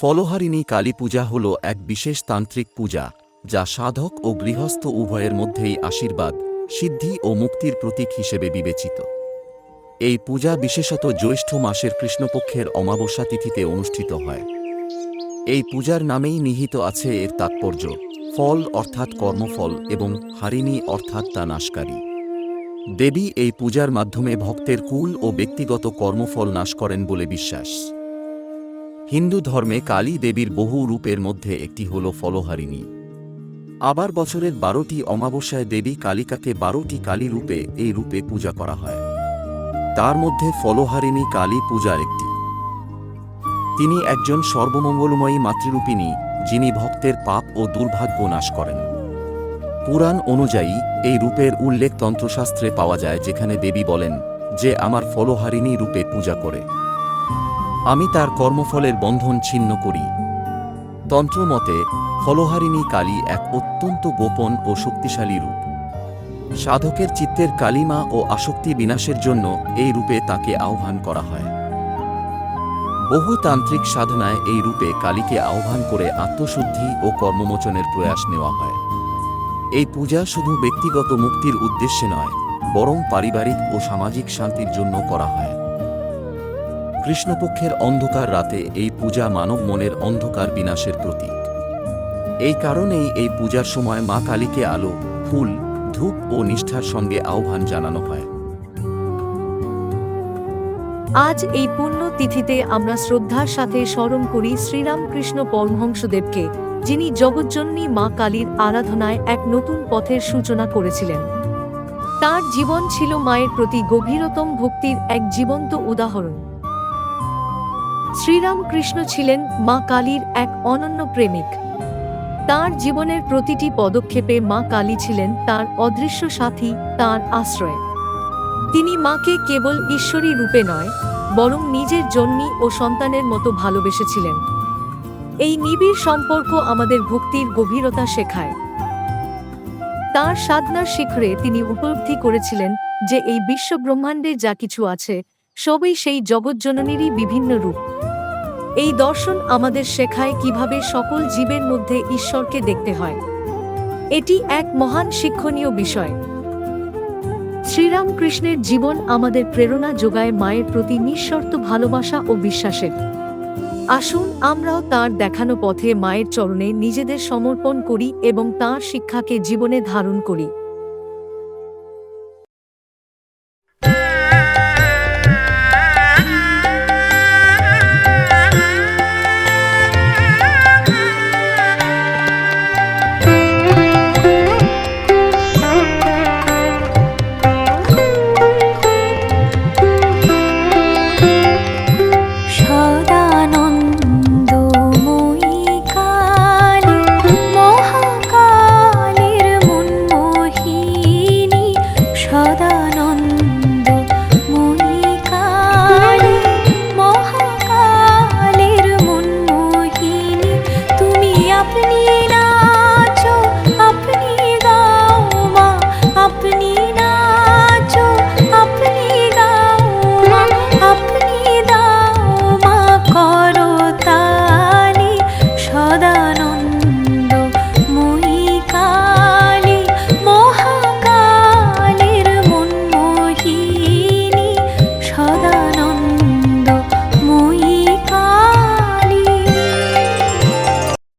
ফলহারিণী কালী পূজা হল এক বিশেষ তান্ত্রিক পূজা, যা সাধক ও গৃহস্থ উভয়ের মধ্যেই আশীর্বাদ, সিদ্ধি ও মুক্তির প্রতীক হিসেবে বিবেচিত। এই পূজা বিশেষত জ্যৈষ্ঠ মাসের কৃষ্ণপক্ষের অমাবস্যা তিথিতে অনুষ্ঠিত হয়। এই পূজার নামেই নিহিত আছে এর তাৎপর্য, ফল অর্থাৎ কর্মফল এবং হারিণী অর্থাৎ তা নাশকারী। দেবী এই পূজার মাধ্যমে ভক্তের কুল ও ব্যক্তিগত কর্মফল নাশ করেন বলে বিশ্বাস। হিন্দু ধর্মে কালী দেবীর বহু রূপের মধ্যে একটি হল ফলহারিণী। আবার বছরের বারোটি অমাবস্যায় দেবী কালিকাকে বারোটি কালী রূপে এই রূপে পূজা করা হয়। তার মধ্যে ফলহারিণী কালী পূজার একটি। তিনি একজন সর্বমঙ্গলময়ী মাতৃরূপিণী, যিনি ভক্তের পাপ ও দুর্ভাগ্য নাশ করেন। পুরাণ অনুযায়ী, এই রূপের উল্লেখ তন্ত্রশাস্ত্রে পাওয়া যায় যেখানে দেবী বলেন যে, আমার ফলহারিণী রূপে পূজা করে। আমি তার কর্মফলের বন্ধন ছিন্ন করি। তন্ত্রমতে, ফলহারিণী কালী এক অত্যন্ত গোপন ও শক্তিশালী রূপ। সাধকের চিত্তের কালিমা ও আসক্তি বিনাশের জন্য এই রূপে তাকে আহ্বান করা হয়। বহু তান্ত্রিক সাধনায় এই রূপে কালীকে আহ্বান করে আত্মশুদ্ধি ও কর্মমোচনের প্রয়াস নেওয়া হয়। এই পূজা শুধু ব্যক্তিগত মুক্তির উদ্দেশ্যে নয়, বরং পারিবারিক ও সামাজিক শান্তির জন্য করা হয়। কৃষ্ণপক্ষের অন্ধকার রাতে এই পূজা মানব মনের অন্ধকার বিনাশের প্রতীক। এই কারণেই এই পূজার সময় মা কালীকে আলো, ফুল, ধূপ ও নিষ্ঠার সঙ্গে আহ্বান জানানো হয়। আজ এই পুণ্য তিথিতে আমরা শ্রদ্ধার সাথে স্মরণ করি শ্রীরামকৃষ্ণ পরমহংসদেবকে, যিনি জগজ্জননী মা কালীর আরাধনায় এক নতুন পথের সূচনা করেছিলেন। তার জীবন ছিল মায়ের প্রতি গভীরতম ভক্তির এক জীবন্ত উদাহরণ। শ্রীরামকৃষ্ণ ছিলেন মা কালীর এক অনন্য প্রেমিক। তার জীবনের প্রতিটি পদক্ষেপে মা কালী ছিলেন তার অদৃশ্য সাথী, তার আশ্রয়। তিনি মাকে কেবল ঈশ্বরী রূপে নয়, বরং নিজের জন্যী ও সন্তানের মতো ভালোবেসেছিলেন। এই নিবিড় সম্পর্ক আমাদের ভক্তির গভীরতা শেখায়। তার সাধনার শিখরে তিনি উপলব্ধি করেছিলেন যে এই বিশ্বব্রহ্মাণ্ডে যা কিছু আছে, সবই সেই জগজ্জননীরই বিভিন্ন রূপ। এই দর্শন আমাদের শেখায় কীভাবে সকল জীবের মধ্যে ঈশ্বরকে দেখতে হয়। এটি এক মহান শিক্ষণীয় বিষয়। শ্রীরামকৃষ্ণের জীবন আমাদের প্রেরণা যোগায় মায়ের প্রতি নিঃশর্ত ভালোবাসা ও বিশ্বাসের। আসুন আমরাও তার দেখানো পথে মায়ের চরণে নিজেদের সমর্পণ করি এবং তাঁর শিক্ষাকে জীবনে ধারণ করি।